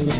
Мені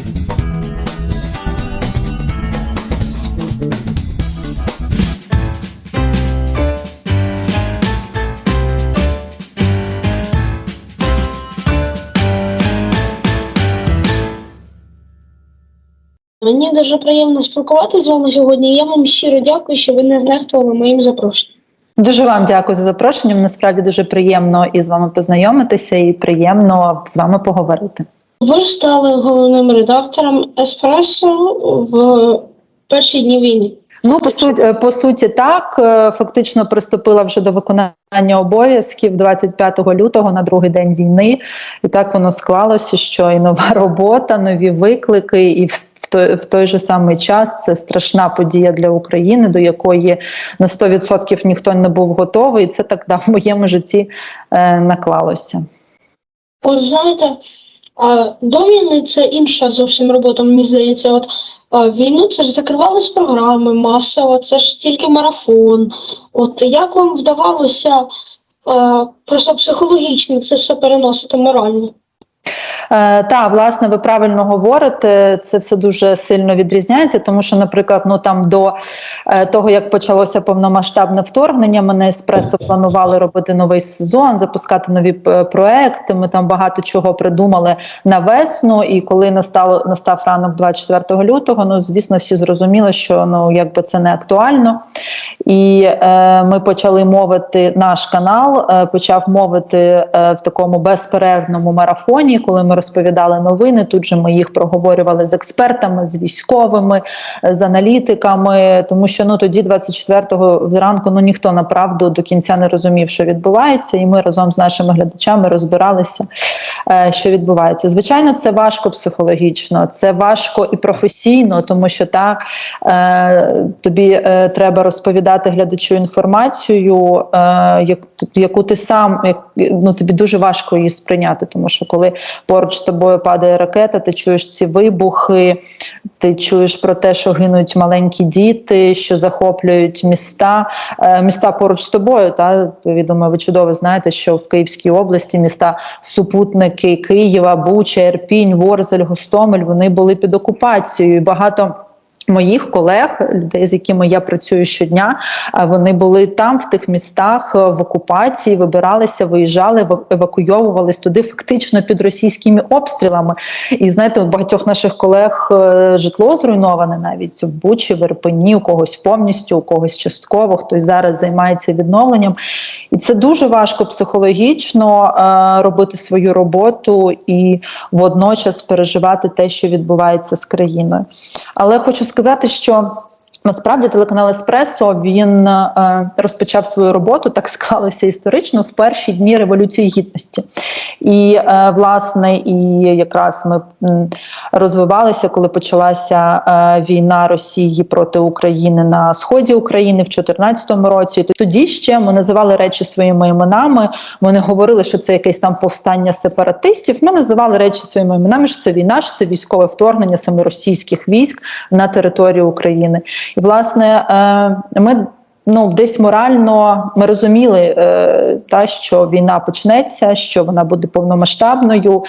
дуже приємно спілкуватися з вами сьогодні. Я вам щиро дякую, що ви не знехтували моїм запрошенням. Дуже вам дякую за запрошення. Насправді дуже приємно із вами познайомитися і приємно з вами поговорити. Ви стали головним редактором Еспресо в перші дні війни. Ну, по суті, по суті, так Е, фактично приступила вже до виконання обов'язків 25 лютого на другий день війни, і так воно склалося, що і нова робота, нові виклики, і в в той, в той же самий час це страшна подія для України, до якої на 100% ніхто не був готовий. І це так да, в моєму житті е, наклалося. От знаєте, а, доміни це інша зовсім робота, мені здається. От а, війну це ж закривались програми масово, це ж тільки марафон. От як вам вдавалося а, просто психологічно це все переносити морально? Е, та, власне, ви правильно говорите, це все дуже сильно відрізняється, тому що, наприклад, ну там до е, того, як почалося повномасштабне вторгнення, ми на еспресо планували робити новий сезон, запускати нові е, проекти. Ми там багато чого придумали на весну. І коли настало настав ранок 24 лютого, ну звісно, всі зрозуміли, що ну якби це не актуально. І е, ми почали мовити наш канал, е, почав мовити е, в такому безперервному марафоні, коли ми розповідали новини. Тут же ми їх проговорювали з експертами, з військовими, з аналітиками. Тому що ну тоді, 24-го зранку, ну ніхто направду до кінця не розумів, що відбувається, і ми разом з нашими глядачами розбиралися, е, що відбувається. Звичайно, це важко психологічно, це важко і професійно, тому що так е, тобі е, треба розповідати глядачу інформацію, яку ти сам ну тобі дуже важко її сприйняти, тому що коли поруч з тобою падає ракета, ти чуєш ці вибухи, ти чуєш про те, що гинуть маленькі діти, що захоплюють міста, е, міста поруч з тобою. Та я думаю, ви чудово знаєте, що в Київській області міста супутники Києва, Буча, Ірпінь, Ворзель, Гостомель вони були під окупацією. Багато Моїх колег, людей, з якими я працюю щодня, вони були там, в тих містах, е, в окупації, вибиралися, виїжджали, евакуйовувались туди, фактично під російськими обстрілами. І знаєте, у багатьох наших колег е, житло зруйноване навіть в Бучі, в Ірпені, у когось повністю, у когось частково, хтось зараз займається відновленням. І це дуже важко психологічно е, робити свою роботу і водночас переживати те, що відбувається з країною. Але хочу сказати, що насправді телеканал Еспресо він е, розпочав свою роботу, так склалося історично в перші дні революції гідності. І е, власне, і якраз ми розвивалися, коли почалася е, війна Росії проти України на сході України в 2014 році. Тоді ще ми називали речі своїми іменами. Ми не говорили, що це якесь там повстання сепаратистів. Ми називали речі своїми іменами, що це війна, що це військове вторгнення саме російських військ на територію України. І власне е, ми. Ну, десь морально ми розуміли, е, та що війна почнеться, що вона буде повномасштабною.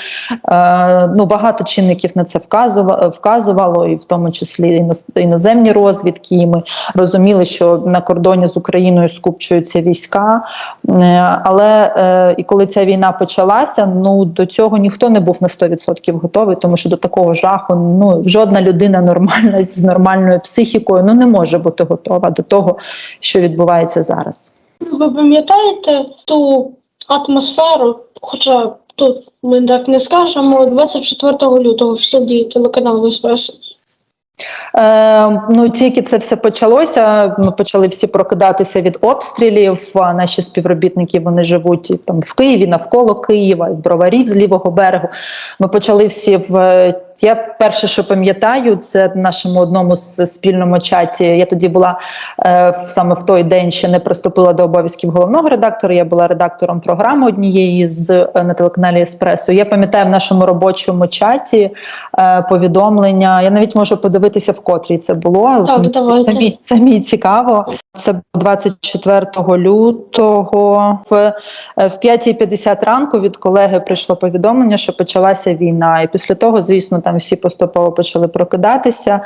Е, ну багато чинників на це вказувало, вказувало, і в тому числі іноземні розвідки. І ми розуміли, що на кордоні з Україною скупчуються війська. Е, але е, і коли ця війна почалася, ну до цього ніхто не був на 100% готовий, тому що до такого жаху ну жодна людина нормальна з нормальною психікою ну не може бути готова до того, що відбувається зараз. Ви пам'ятаєте ту атмосферу, хоча тут ми так не скажемо, 24 лютого в студії телеканалу Еспресо. Е, ну тільки це все почалося. Ми почали всі прокидатися від обстрілів. Наші співробітники вони живуть там в Києві, навколо Києва, і в Броварів з лівого берегу. Ми почали всі в. Я перше, що пам'ятаю, це в нашому одному з спільному чаті. Я тоді була е, саме в той день, ще не приступила до обов'язків головного редактора. Я була редактором програми однієї з е, на телеканалі Еспресо. Я пам'ятаю в нашому робочому чаті е, повідомлення. Я навіть можу подивитися, в котрій це було. Так, давайте. Самі, самі цікаво. Це було 24 лютого в, е, в 5.50 ранку від колеги прийшло повідомлення, що почалася війна. І після того, звісно, там там всі поступово почали прокидатися,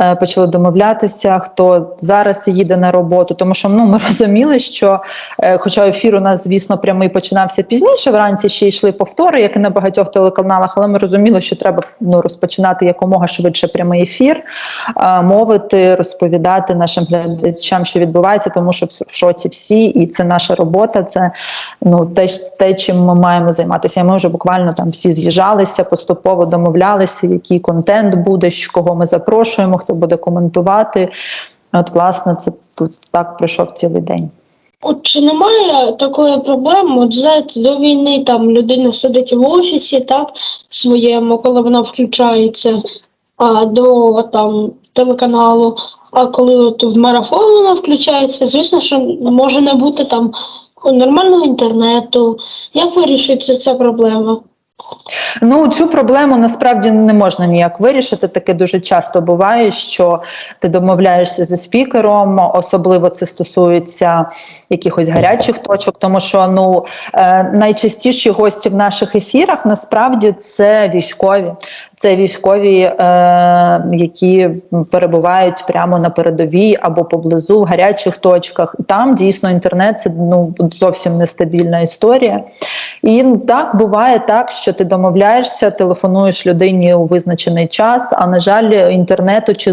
е, почали домовлятися, хто зараз їде на роботу. Тому що ну, ми розуміли, що, е, хоча ефір у нас, звісно, прямий починався пізніше, вранці ще йшли повтори, як і на багатьох телеканалах, але ми розуміли, що треба ну, розпочинати якомога швидше прямий ефір, е, мовити, розповідати нашим глядачам, що відбувається, тому що в шоці всі, і це наша робота, це ну, те, те, чим ми маємо займатися. І ми вже буквально там всі з'їжджалися, поступово домовлялися, який контент буде, кого ми запрошуємо, хто буде коментувати. От, власне, це тут так пройшов цілий день. От чи немає такої проблеми? От знаєте, до війни там людина сидить в офісі, так, своєму, коли вона включається а, до там телеканалу. А коли от в марафон вона включається, звісно, що може не бути там нормального інтернету. Як вирішується ця проблема? Ну цю проблему насправді не можна ніяк вирішити. Таке дуже часто буває, що ти домовляєшся зі спікером, особливо це стосується якихось гарячих точок, тому що ну е, найчастіші гості в наших ефірах насправді це військові, це військові, е, які перебувають прямо на передовій або поблизу в гарячих точках. Там дійсно інтернет це ну зовсім нестабільна історія. І так буває так, що ти домовляєшся, телефонуєш людині у визначений час. А на жаль, інтернету чи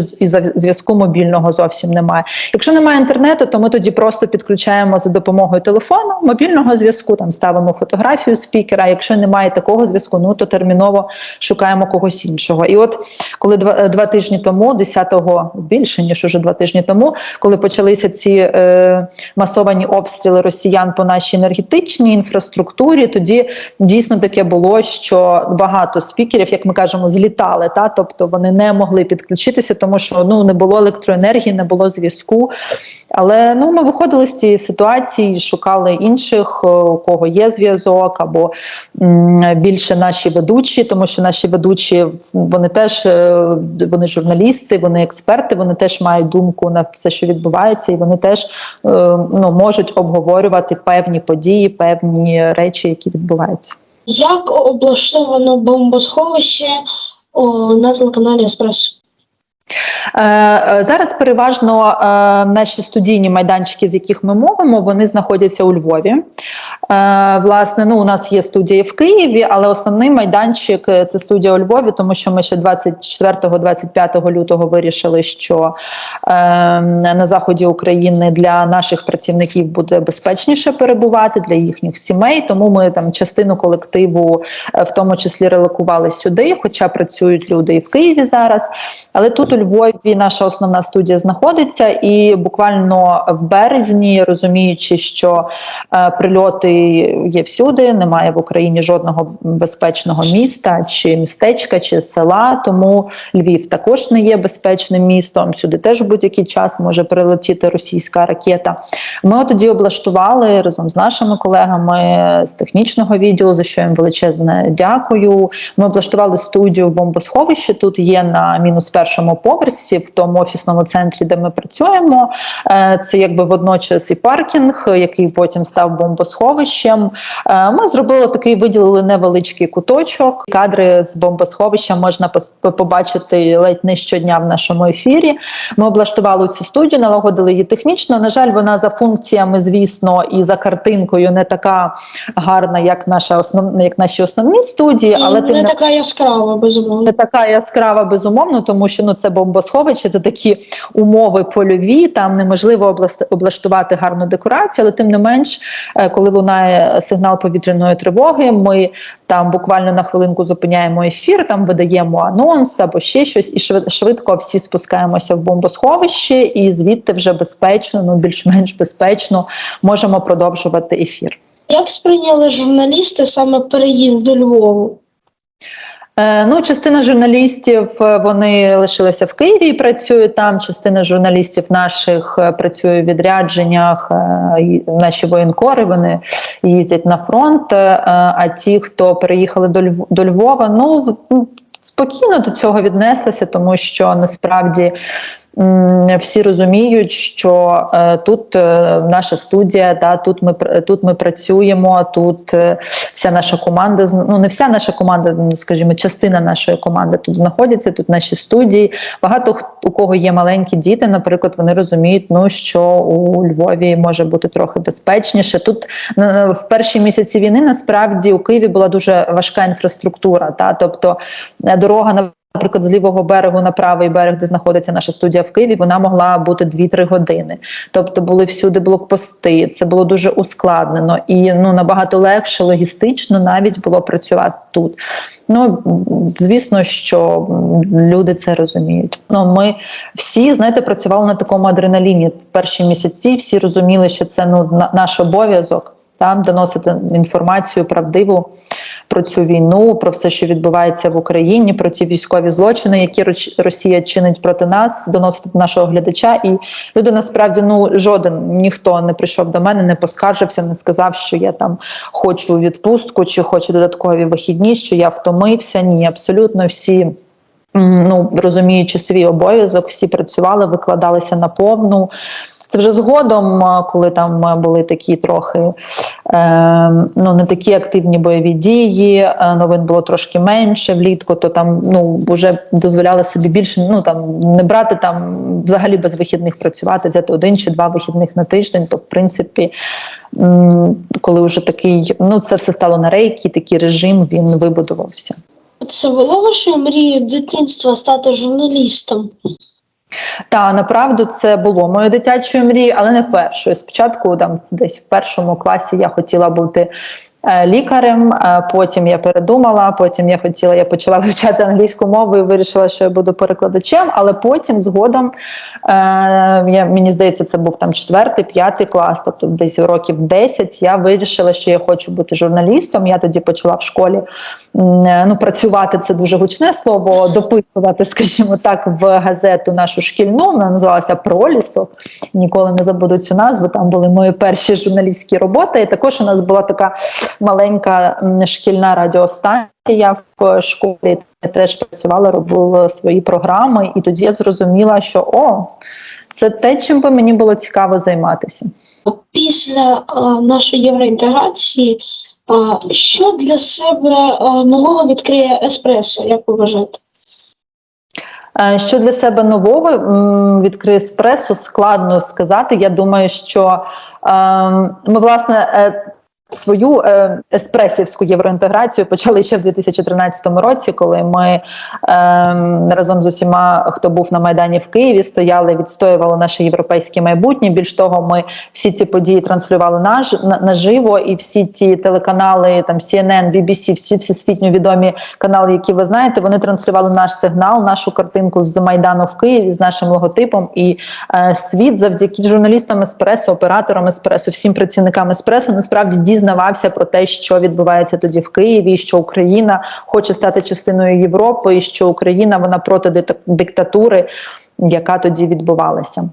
зв'язку мобільного зовсім немає. Якщо немає інтернету, то ми тоді просто підключаємо за допомогою телефону мобільного зв'язку. Там ставимо фотографію спікера. Якщо немає такого зв'язку, ну то терміново шукаємо когось іншого. І от коли два, е, два тижні тому, 10-го, більше ніж уже два тижні тому, коли почалися ці е, масовані обстріли росіян по нашій енергетичній інфраструктурі, тоді дійсно таке було, що багато спікерів, як ми кажемо, злітали. Та тобто вони не могли підключитися, тому що ну не було електроенергії, не було зв'язку. Але ну ми виходили з цієї ситуації, шукали інших, е, у кого є зв'язок, або м, більше наші ведучі, тому що наші ведучі вони теж е, вони журналісти, вони експерти, вони теж мають думку на все, що відбувається, і вони теж е, ну можуть обговорювати певні події, певні речі, які відбуваються. Як облаштовано бомбосховище о, на телеканалі Еспресо? Е, е, Зараз переважно е, наші студійні майданчики, з яких ми мовимо, вони знаходяться у Львові. Е, Власне, ну у нас є студія в Києві, але основний майданчик е, це студія у Львові, тому що ми ще 24-25 лютого вирішили, що е, на заході України для наших працівників буде безпечніше перебувати для їхніх сімей. Тому ми там частину колективу, в тому числі релокували сюди, хоча працюють люди і в Києві зараз. Але тут у Львові наша основна студія знаходиться, і буквально в березні, розуміючи, що прильоти є всюди, немає в Україні жодного безпечного міста чи містечка, чи села. Тому Львів також не є безпечним містом. Сюди теж в будь-який час може прилетіти російська ракета. Ми тоді облаштували разом з нашими колегами з технічного відділу, за що їм величезне дякую. Ми облаштували студію в бомбосховищі. Тут є на мінус першому поверсі, в тому офісному центрі, де ми працюємо. Е, Це якби водночас і паркінг, який потім став бомбосховищем. Е, Ми зробили такий, виділили невеличкий куточок. Кадри з бомбосховища можна побачити ледь не щодня в нашому ефірі. Ми облаштували цю студію, налагодили її технічно. На жаль, вона за функціями, звісно, і за картинкою не така гарна, як наша основна, як наші основні студії, але тим не не така яскрава, безумовно. не така яскрава, безумовно, тому що ну це бомбосховище, це такі умови польові. Там неможливо облаштувати гарну декорацію, але тим не менш, е, коли лунає сигнал повітряної тривоги, ми там буквально на хвилинку зупиняємо ефір, там видаємо анонс або ще щось, і швид- швидко всі спускаємося в бомбосховище, і звідти вже безпечно, ну більш-менш безпечно можемо продовжувати ефір. Як сприйняли журналісти саме переїзд до Львову? Е, Ну, частина журналістів е, вони лишилися в Києві і працюють там. Частина журналістів наших е, працює в відрядженнях. Наші воєнкори вони їздять на фронт. А ті, хто переїхали до Льв- до Львова, ну ну, спокійно до цього віднеслися, тому що насправді всі розуміють, що е, тут е, наша студія, та тут ми тут ми працюємо. Тут е, вся наша команда ну не вся наша команда, ну, скажімо, частина нашої команди тут знаходиться. Тут наші студії. Багато у кого є маленькі діти, наприклад, вони розуміють, ну що у Львові може бути трохи безпечніше. Тут в перші місяці війни насправді у Києві була дуже важка інфраструктура. Та тобто дорога на. Наприклад, з лівого берегу на правий берег, де знаходиться наша студія в Києві, вона могла бути 2-3 години. Тобто були всюди блокпости. Це було дуже ускладнено і ну набагато легше логістично навіть було працювати тут. Ну звісно, що люди це розуміють. Ну ми всі знаєте, працювали на такому адреналіні перші місяці. Всі розуміли, що це ну на- наш обов'язок. Там доносити інформацію правдиву про цю війну, про все, що відбувається в Україні, про ці військові злочини, які Росія чинить проти нас, доносити до нашого глядача. І люди насправді ну жоден ніхто не прийшов до мене, не поскаржився, не сказав, що я там хочу відпустку чи хочу додаткові вихідні, що я втомився. Ні, абсолютно всі. Ну, розуміючи свій обов'язок, всі працювали, викладалися на повну. Це вже згодом, коли там були такі трохи е, ну не такі активні бойові дії, е, новин було трошки менше влітку, то там ну вже дозволяли собі більше ну там не брати там взагалі без вихідних працювати, взяти один чи два вихідних на тиждень. То в принципі, коли вже такий, ну це все стало на рейки, такий режим він вибудувався. Це було вашою мрією дитинства стати журналістом? Та направду це було моєю дитячою мрією, але не першою. Спочатку, там десь в першому класі, я хотіла бути лікарем. е, Потім я передумала. Потім я хотіла, я почала вивчати англійську мову і вирішила, що я буду перекладачем. Але потім, згодом, е, я мені здається, це був там четвертий, п'ятий клас, тобто десь років 10, Я вирішила, що я хочу бути журналістом. Я тоді почала в школі е, ну, працювати це дуже гучне слово, дописувати, скажімо так, в газету нашу шкільну. Вона називалася Пролісок. Ніколи не забуду цю назву. Там були мої перші журналістські роботи. І також у нас була така маленька шкільна радіостанція в школі. Я теж працювала, робила свої програми, і тоді я зрозуміла, що о, це те, чим би мені було цікаво займатися. Після а, нашої євроінтеграції, а, що для себе а, нового відкриє еспресо, як ви вважаєте? Е, Що для себе нового відкриє еспресо, складно сказати. Я думаю, що ем, ми власне. Свою е, еспресівську євроінтеграцію почали ще в 2013 році, коли ми ем, разом з усіма, хто був на майдані в Києві, стояли, відстоювали наше європейське майбутнє. Більш того, ми всі ці події транслювали наж, на, наживо, і всі ті телеканали, там CNN, BBC, всі всесвітньо відомі канали, які ви знаєте, вони транслювали наш сигнал, нашу картинку з майдану в Києві з нашим логотипом. І е, світ завдяки журналістам еспресо, операторам еспресо, всім працівникам еспресо насправді дізнавався про те, що відбувається тоді в Києві, що Україна хоче стати частиною Європи, і що Україна вона проти дик- диктатури, яка тоді відбувалася.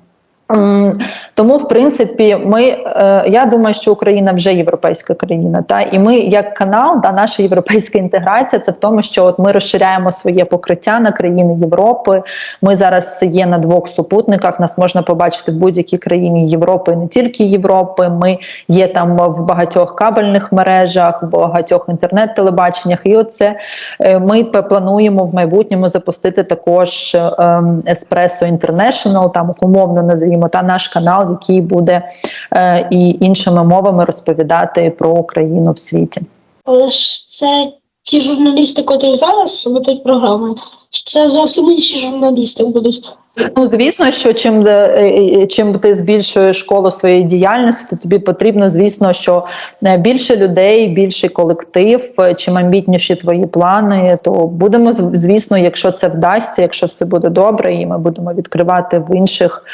Тому, в принципі, ми е, я думаю, що Україна вже європейська країна. Та і ми, як канал, та наша європейська інтеграція, це в тому, що от ми розширяємо своє покриття на країни Європи. Ми зараз є на двох супутниках. Нас можна побачити в будь-якій країні Європи, не тільки Європи. Ми є там в багатьох кабельних мережах, в багатьох інтернет-телебаченнях. І оце е, ми плануємо в майбутньому запустити також ем, Espresso International, там умовно назвімо, та наш канал, який буде е, і іншими мовами розповідати про Україну в світі. Але ж це ті журналісти, котрі зараз ведуть програми, це зовсім інші журналісти будуть. Ну, звісно, що чим, е, е, чим ти збільшуєш коло своєї діяльності, то тобі потрібно, звісно, що е, більше людей, більший колектив, е, чим амбітніші твої плани, то будемо звісно, якщо це вдасться, якщо все буде добре, і ми будемо відкривати в інших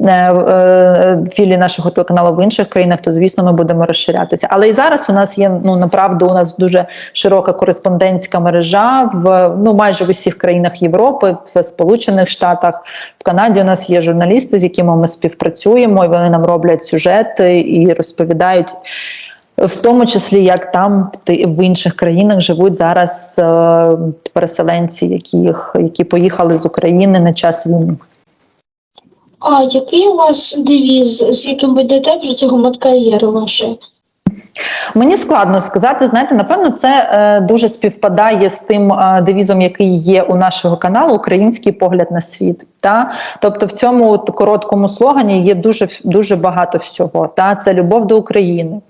е, е, філії нашого телеканалу в інших країнах, то звісно ми будемо розширятися. Але і зараз у нас є ну направду у нас дуже широка кореспондентська мережа в ну майже в усіх країнах Європи, в Сполучених Штатах. В Канаді у нас є журналісти, з якими ми співпрацюємо, і вони нам роблять сюжети і розповідають. В тому числі, як там в, інших країнах живуть зараз е, переселенці, які, їх- які поїхали з України на час війни. А який у вас девіз, з яким ви йдете протягом от кар'єри вашої? Мені складно сказати. Знаєте, напевно, це е, дуже співпадає з тим е, девізом, який є у нашого каналу Український погляд на світ. Та тобто в цьому короткому слогані є дуже дуже багато всього. Та це любов до України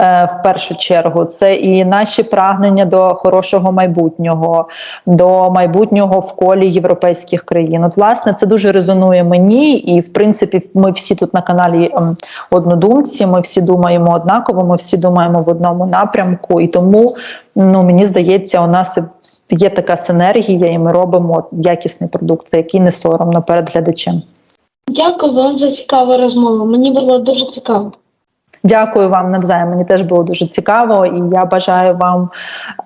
в першу чергу. Це і наші прагнення до хорошого майбутнього, до майбутнього в колі європейських країн. От, власне, це дуже резонує мені, і в принципі, ми всі тут на каналі ем, однодумці. Ми всі думаємо однаково, ми всі думаємо в одному напрямку, і тому ну мені здається, у нас є така синергія, і ми робимо якісний продукт, за який не соромно перед глядачем. Дякую вам за цікаву розмову. Мені було дуже цікаво. Дякую вам навзаєм. Мені теж було дуже цікаво, і я бажаю вам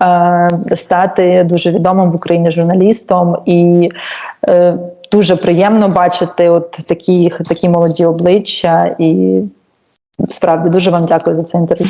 е, стати дуже відомим в Україні журналістом. І е, дуже приємно бачити от такі, такі молоді обличчя. І справді дуже вам дякую за це інтерв'ю.